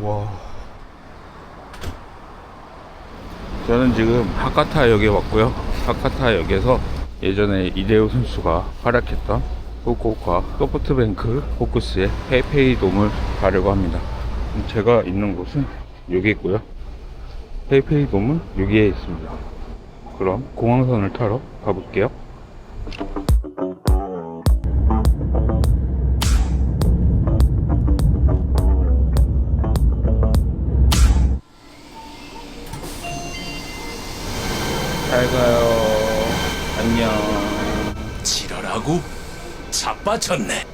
와. 저는 지금 하카타역에 왔고요. 하카타역에서 예전에 이대호 선수가 활약했던 후쿠오카 소프트뱅크 포크스의 페이페이 돔을 가려고 합니다. 제가 있는 곳은 여기 있고요. 페이페이 돔은 여기에 있습니다. 그럼 공항선을 타러 가볼게요. 안녕. 지랄하고 자빠졌네.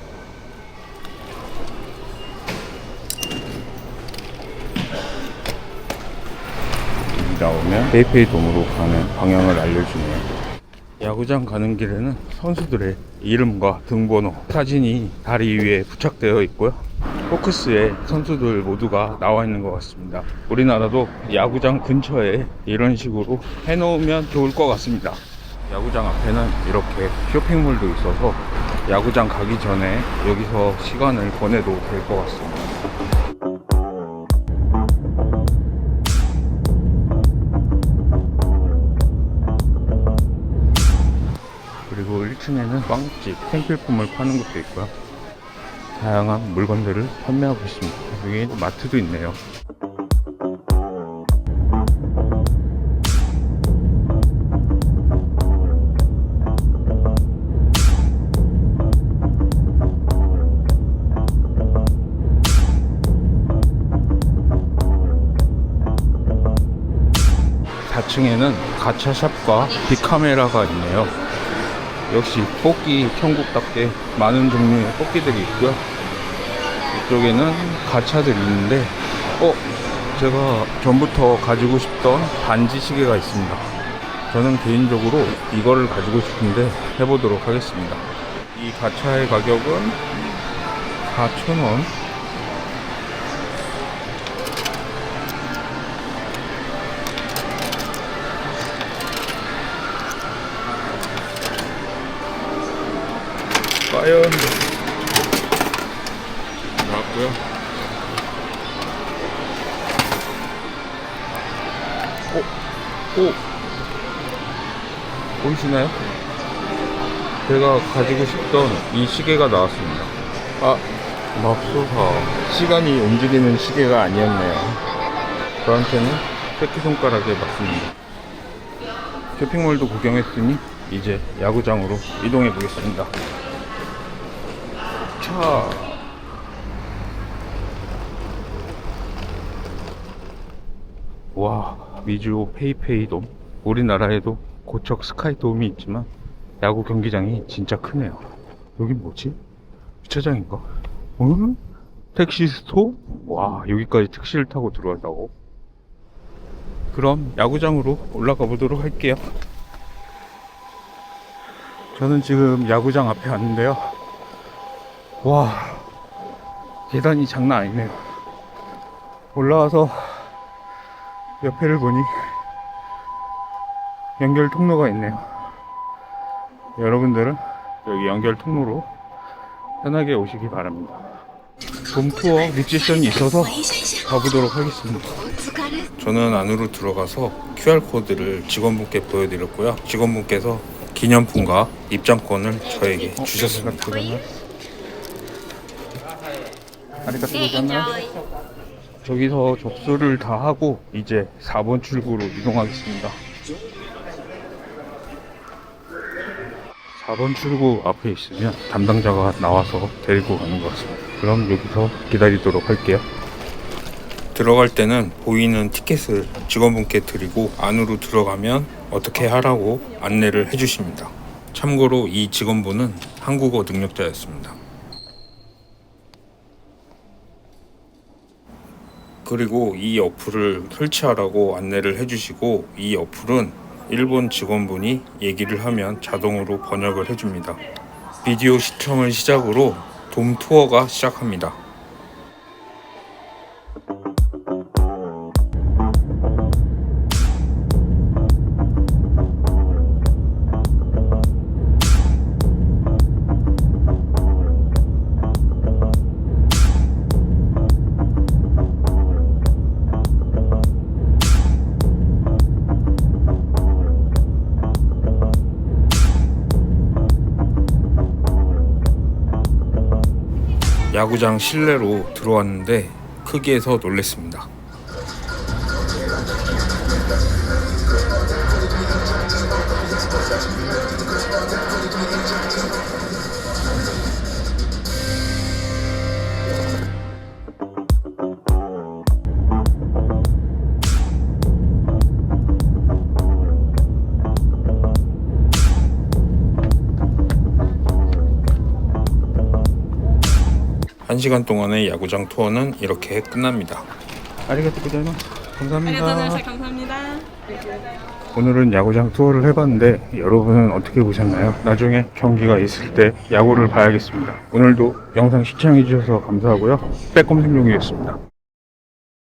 나오면 페이페이 돔으로 가는 방향을 알려주네요. 야구장 가는 길에는 선수들의 이름과 등번호, 사진이 다리 위에 부착되어 있고요. 포크스에 선수들 모두가 나와 있는 것 같습니다. 우리나라도 야구장 근처에 이런 식으로 해놓으면 좋을 것 같습니다. 야구장 앞에는 이렇게 쇼핑몰도 있어서 야구장 가기 전에 여기서 시간을 보내도 될 것 같습니다. 그리고 1층에는 빵집, 생필품을 파는 곳도 있고요. 다양한 물건들을 판매하고 있습니다. 여기 마트도 있네요. 사층에는 가차샵과 빅카메라가 있네요. 역시 뽑기 천국답게 많은 종류의 뽑기들이 있고요. 이쪽에는 가차들이 있는데, 어, 제가 전부터 가지고 싶던 반지 시계가 있습니다. 저는 개인적으로 이거를 가지고 싶은데 해보도록 하겠습니다. 이 가차의 가격은 4,000원. 과연 나왔고요. 오, 오, 보이시나요? 제가 가지고 싶던 이 시계가 나왔습니다. 아, 맙소사. 시간이 움직이는 시계가 아니었네요. 저한테는 새끼 손가락에 맞습니다. 쇼핑몰도 구경했으니 이제 야구장으로 이동해 보겠습니다. 차. 와, 미주오 페이페이 돔. 우리나라에도 고척 스카이돔이 있지만 야구 경기장이 진짜 크네요. 여긴 뭐지? 주차장인가? 응? 택시 스토? 와, 여기까지 택시를 타고 들어간다고? 그럼 야구장으로 올라가 보도록 할게요. 저는 지금 야구장 앞에 왔는데요. 와, 계단이 장난 아니네요. 올라와서 옆에를 보니 연결 통로가 있네요. 여러분들은 여기 연결 통로로 편하게 오시기 바랍니다. 봄 투어 리지션이 있어서 가보도록 하겠습니다. 저는 안으로 들어가서 QR코드를 직원분께 보여드렸고요. 직원분께서 기념품과 입장권을 저에게 주셨습니다. 아리가또 고자이마스. 저기서 접수를 다 하고 이제 4번 출구로 이동하겠습니다. 4번 출구 앞에 있으면 담당자가 나와서 데리고 가는 것 같습니다. 그럼 여기서 기다리도록 할게요. 들어갈 때는 보이는 티켓을 직원분께 드리고 안으로 들어가면 어떻게 하라고 안내를 해주십니다. 참고로 이 직원분은 한국어 능력자였습니다. 그리고 이 어플을 설치하라고 안내를 해주시고 이 어플은 일본 직원분이 얘기를 하면 자동으로 번역을 해줍니다. 비디오 시청을 시작으로 돔 투어가 시작합니다. 야구장 실내로 들어왔는데 크기에서 놀랬습니다. 한 시간 동안의 야구장 투어는 이렇게 끝납니다. 아리가토 고자이마스. 감사합니다. 안녕하세요. 감사합니다. 오늘은 야구장 투어를 해봤는데 여러분은 어떻게 보셨나요? 나중에 경기가 있을 때 야구를 봐야겠습니다. 오늘도 영상 시청해주셔서 감사하고요. 빼꼼 생룡이었습니다.